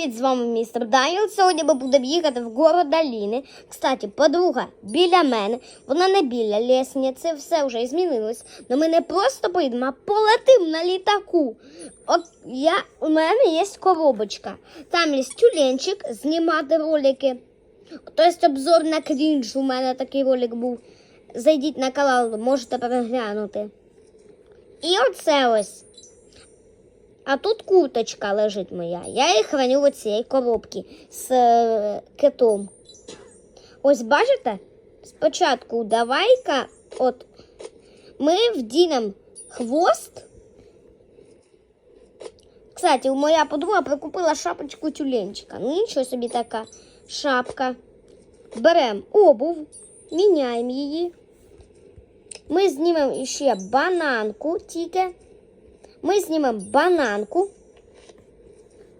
Привіт, з вами містер Даніел. Сьогодні ми будемо їхати в город Аліни. Кстати, подруга біля мене, вона не біля лісниці, все вже змінилось. Но ми не просто поїдемо, а полетимо на літаку. От я, у мене є коробочка. Там є тюленчик знімати ролики. Тобто обзор на крінж. У мене такий ролик був. Зайдіть на канал, можете переглянути. І оце ось. А тут курточка лежить моя. Я її храню в цій коробці з е, китом. Ось бачите? Спочатку давай-ка, от ми вдінемо хвост. Кстати, моя подруга прикупила шапочку тюленчика. Ну, нічого собі така шапка. Беремо обув, міняємо її. Ми знімемо ще бананку тільки. Ми знімемо бананку.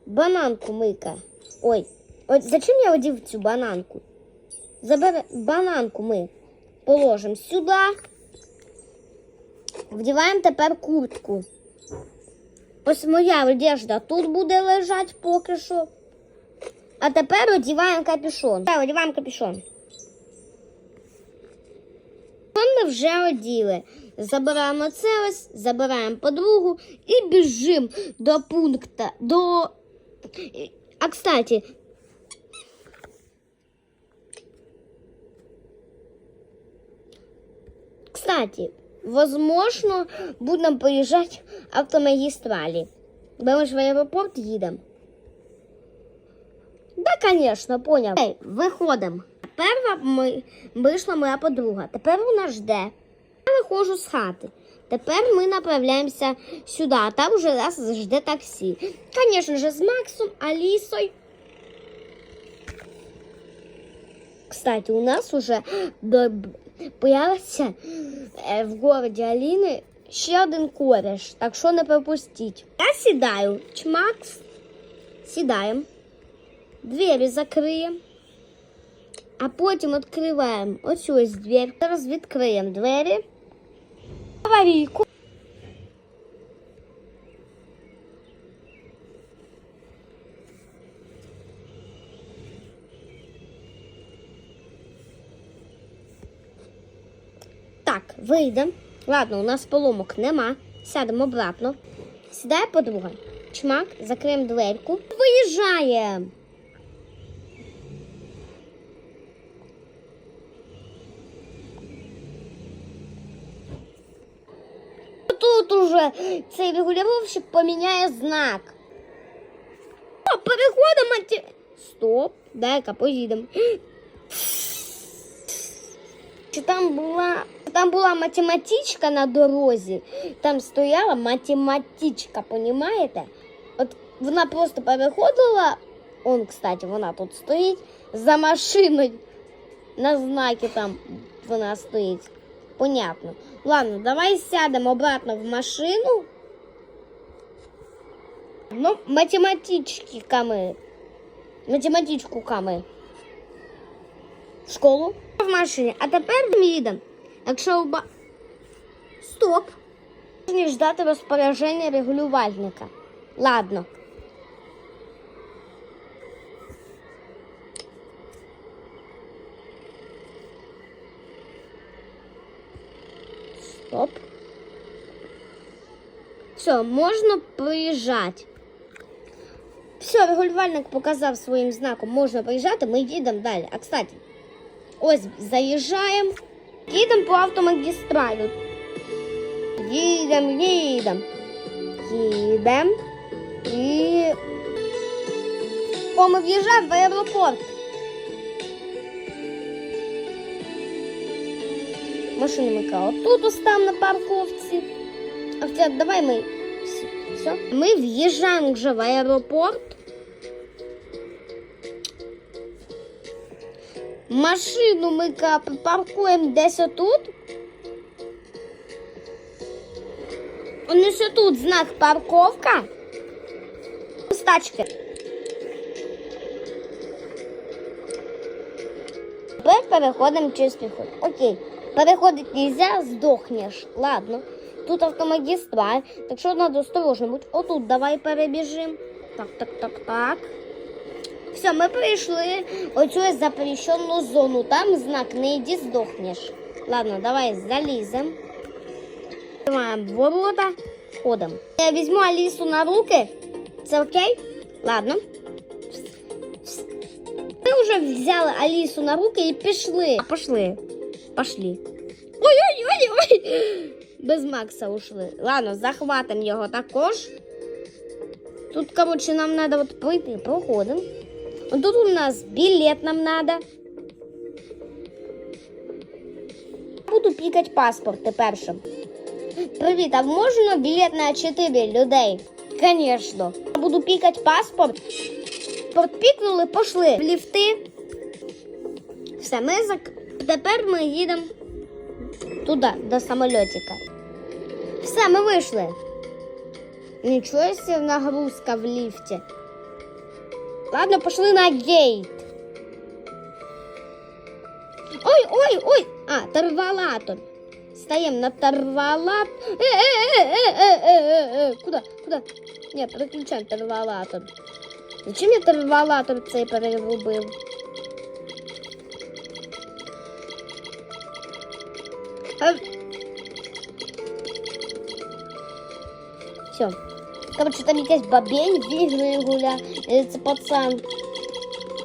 Бананку мика. Ой, от зачем я одів цю бананку? Забере бананку ми положимо сюди. Вдіваємо тепер куртку. Ось моя одежда тут буде лежати поки що. А тепер одіваємо капюшон. Так, одіваємо капюшон. Ми вже оділи. Забираємо це ось, забираємо подругу і біжимо до пункту. До... А кстати, кстати, возможно, будемо поїжджати автомагістралі. Бо ми ж в аеропорт їдемо. Да, конечно, поняв. Ей, виходимо. Тепер ми, вийшла моя подруга. Тепер вона жде. Виходжу з хати. Тепер ми направляємося сюди, а там вже нас жде таксі. Звісно ж, з Максом, Алісою. Кстати, у нас уже до... появився е, в городі Аліни ще один кореш, так що не пропустіть. Я сідаю, чмакс, сідаємо, двері закриємо, а потім відкриваємо оцю ось двері. Зараз відкриємо двері. Аварійку. Так, вийдемо. Ладно, у нас поломок нема. Сядемо обратно. Сідає подруга. Чмак, закриємо дверку. Виїжджаємо. Тут уже цей регулювальщик поміняє знак. О, переходимо. ті- Стоп, дай-ка поїдемо. Чи там була, там була математичка на дорозі, там стояла математичка, понімаєте? От вона просто переходила, он, кстати, вона тут стоїть, за машиною на знакі там вона стоїть. Понятно. Ладно, давай сядемо обратно в машину. Ну, математички ками. Математичку ками. В школу. В машині. А тепер ми їдемо. Якщо оба... Стоп. Не ждати розпорядження регулювальника. Ладно. Стоп. Все, можна приїжджати. Все, регулювальник показав своїм знаком, можна приїжджати, ми їдемо далі. А кстати, ось заїжджаємо, їдемо по автомагістралю. Їдемо, їдемо. Їдемо. І. О, ми в'їжджаємо в аеропорт. Машину Микола тут остав на парковці. А все, давай ми. Все. Ми в'їжджаємо вже в аеропорт. Машину ми паркуємо десь отут. Ось тут знак парковка. З тачки. Тепер переходимо через піхот. Окей. Переходить нельзя, здохнеш. Ладно. Тут автомагістраль, так що треба осторожно бути. Отут давай перебіжимо. Так, так, так, так. Все, ми прийшли оцю запрещену зону. Там знак не йди здохнеш. Ладно, давай залізем. Відкриваємо ворота, входимо. Я візьму Алісу на руки. Це окей? Ладно. Ми вже взяли Алісу на руки і пішли. Пішли. Пішли. Ой-ой-ой-ой! Без Макса ушли. Ладно, захватимо його також. Тут, короче, нам надо вот пройти, проходим. Тут у нас билет нам надо. Буду пікати паспорт першим. Привіт, а можна білет на 4 людей? Конечно. Буду пікати паспорт. Подпікнули, пішли в ліфти. Все, ми зак тепер ми їдемо туди, до самольотика. Все, ми вийшли. Нічого себе нагрузка в ліфті. Ладно, пошли на гейт. Ой, ой, ой! А, торвалатор. Стоим на торвалат. Э, э, э, э, э, э, э, э. Куда? Куда? Нет, переключаем торвалатор. Зачем я торвалатор цей перерубив? Все. Короче, там якась бабень в ігри гуля. Е, Це пацан.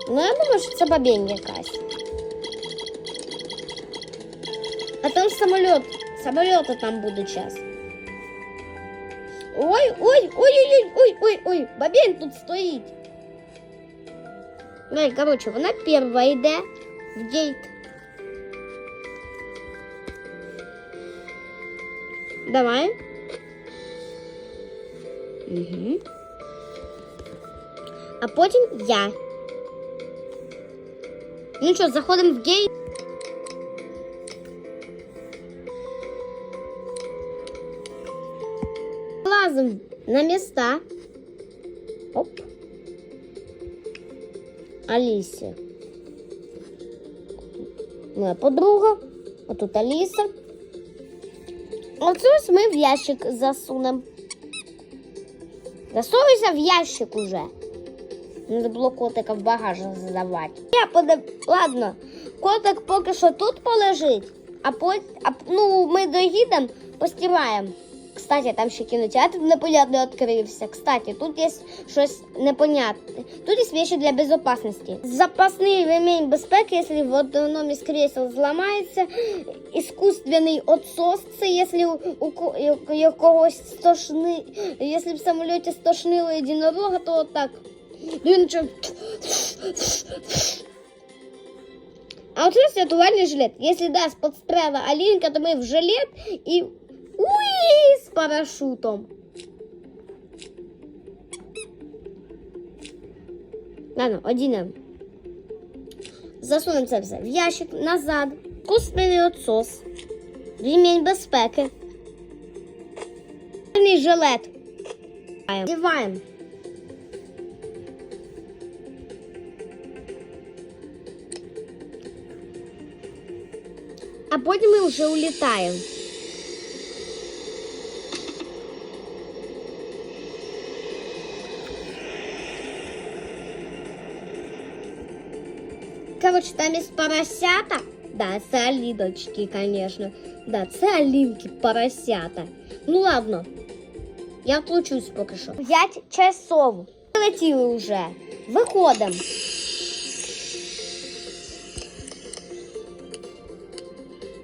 Ну, я думаю, що це бабень якась. А там самоліт. Самоліти там буде час. Ой, ой, ой, ой, ой, ой, ой, бабень тут стоїть. Ну, і, короче, вона перша йде в гейт. Давай. Угу. А потім я. Ну що, заходимо в гейт. Лазим на места. Оп. Алисия. Моя подруга. А тут Алиса. Оце ось ми в ящик засунемо. Засовуйся в ящик уже. Надо було котика в багаж задавати. Я подав... Ладно, котик поки що тут полежить, а, по... а ну, ми доїдемо, постираємо. Кстати, там ще кінотеатр непонятно відкрився. Кстати, тут є щось непонятне. Тут є вещи для безопасности. Запасний ремень безпеки, якщо в одному із кресел зламається. Іскусственний отсос, це якщо у, у, у когось стошни, якщо в самоліті стошнило єдинорога, то отак. Він що... А вот сейчас рятувальный жилет. Если даст подстрела Алинка, то мы в жилет и уи с парашютом. Ладно, одінемо. Засунемо це в ящик назад. Кусплений отсос. Ремінь безпеки. Рятувальний жилет. Діваємо. А потім ми вже улітаємо. Короче, там є поросята. Да, це Аліночки, конечно. Да, це Алінки поросята. Ну ладно. Я отлучусь поки що. П'ять часов. Летіли вже. Виходимо.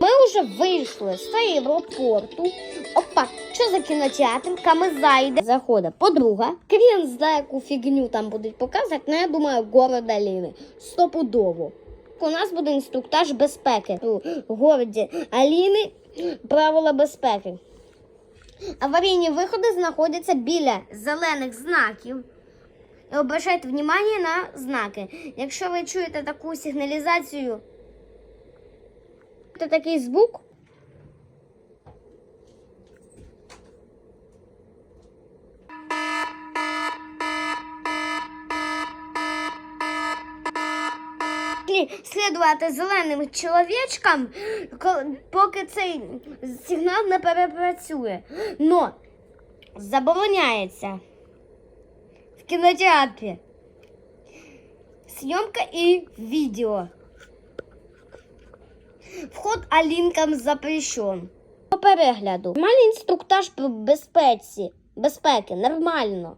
Ми вже вийшли з аеропорту. Опа, що за кінотеатр? Ми зайде. Заходить подруга. Крін знає, яку фігню там будуть показувати, але я думаю, город Аліни. Стопудово. У нас буде інструктаж безпеки у городі Аліни. Правила безпеки. Аварійні виходи знаходяться біля зелених знаків. І обращайте внимание на знаки. Якщо ви чуєте таку сигналізацію, це такий звук. Слідувати зеленим чоловічкам, поки цей сигнал не перепрацює. Но забороняється в кінотеатрі Съемка и видео. Вход Алінкам запрещен. По перегляду. Нормальний інструктаж по безпеці. Безпеки, нормально.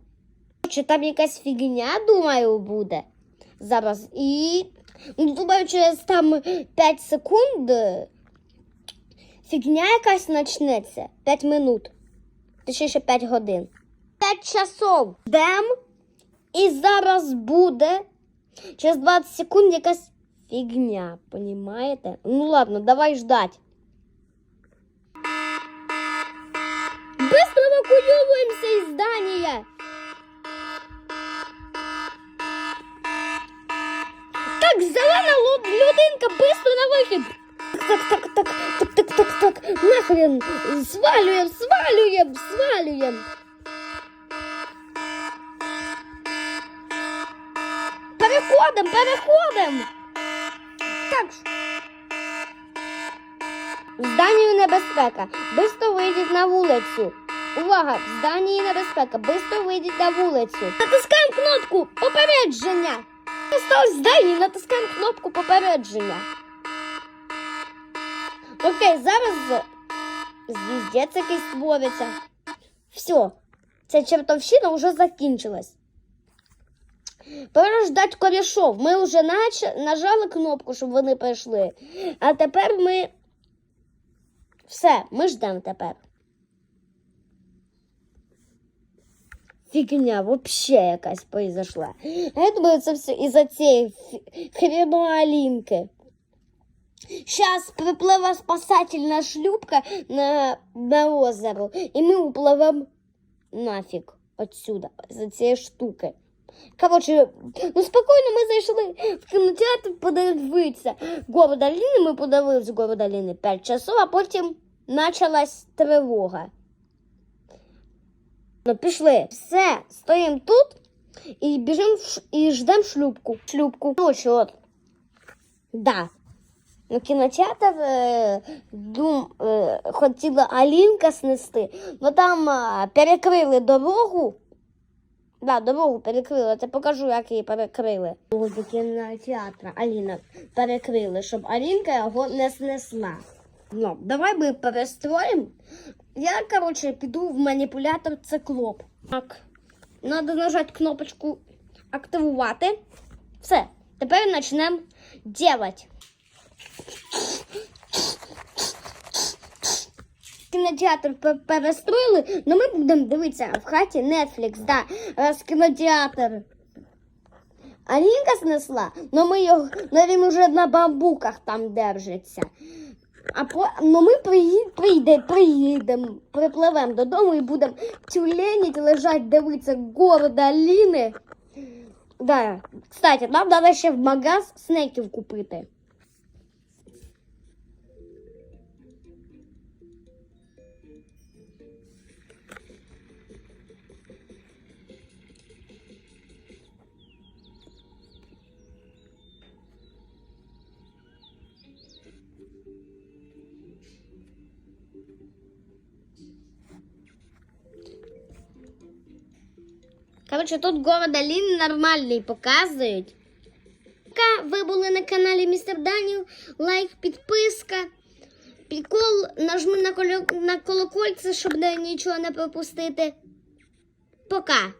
Чи там якась фігня, думаю, буде зараз. І ну, думаю, через там 5 секунд е, фігня якась почнеться. 5 минут. Точніше 5 годин. 5 часов. Дем. І зараз буде через 20 секунд якась фігня. Понімаєте? Ну ладно, давай ждать. Быстро эвакуируемся из здания! Так, зелена людинка, быстро на вихід! Так, так, так, так, так, так, так, нахрен! Свалюєм, свалюєм, свалюєм! Переходим, переходим! Так. зданію небезпека. Бистро вийдіть на вулицю. Увага! В зданії небезпека. Бистро вийдіть на вулицю. Натискаємо кнопку попередження. Осталось в зданні, натискаємо кнопку попередження. Окей, зараз звіздець якийсь створиться. Все, ця чертовщина вже закінчилась. Пора ждать корішов. Ми вже нач... нажали кнопку, щоб вони прийшли. А тепер ми. Все, ми ждемо тепер. Фігня вообще якась произошла. Я думаю, все із-за цієї фі- Сейчас припливе спасательна шлюпка на, на озеро, і ми upливемо нафіг отсюда, за цієї штуки. Коротше, ну спокійно ми зайшли в кінотеатр подивитися. Город Аліни, ми подивились город Аліни 5 часов, а потім почалась тривога. Ну, пішли. Все, стоїмо тут і біжимо і ждемо шлюпку. Шлюпку. Короче, от. Да. Ну, кінотеатр е, дум, е, хотіла Алінка снести, але там е, перекрили дорогу. Да, дорогу перекрили. Я покажу, як її перекрили. Дорогу до кінотеатру Аліна перекрили, щоб Алінка його не снесла. Ну, давай ми перестроїмо. Я, коротше, піду в маніпулятор циклоп. Так. Надо нажати кнопочку активувати. Все. Тепер почнемо делать. Кінотеатр перестроїли, але ми будемо дивитися в хаті Netflix, да, раз кінотеатр. Алінка снесла, але ми його, но він вже на бамбуках там держиться. А по, ну ми при прийде, приїдемо, припливемо додому і будемо тюленіть, лежать, дивитися город Аліни. Да. Кстати, нам треба ще в магаз снеків купити. Коротше, тут город Аліни нормальний показують. Пока ви були на каналі Містер Даніл, лайк, підписка. Прикол, нажми на колокольце, щоб нічого не пропустити. Пока.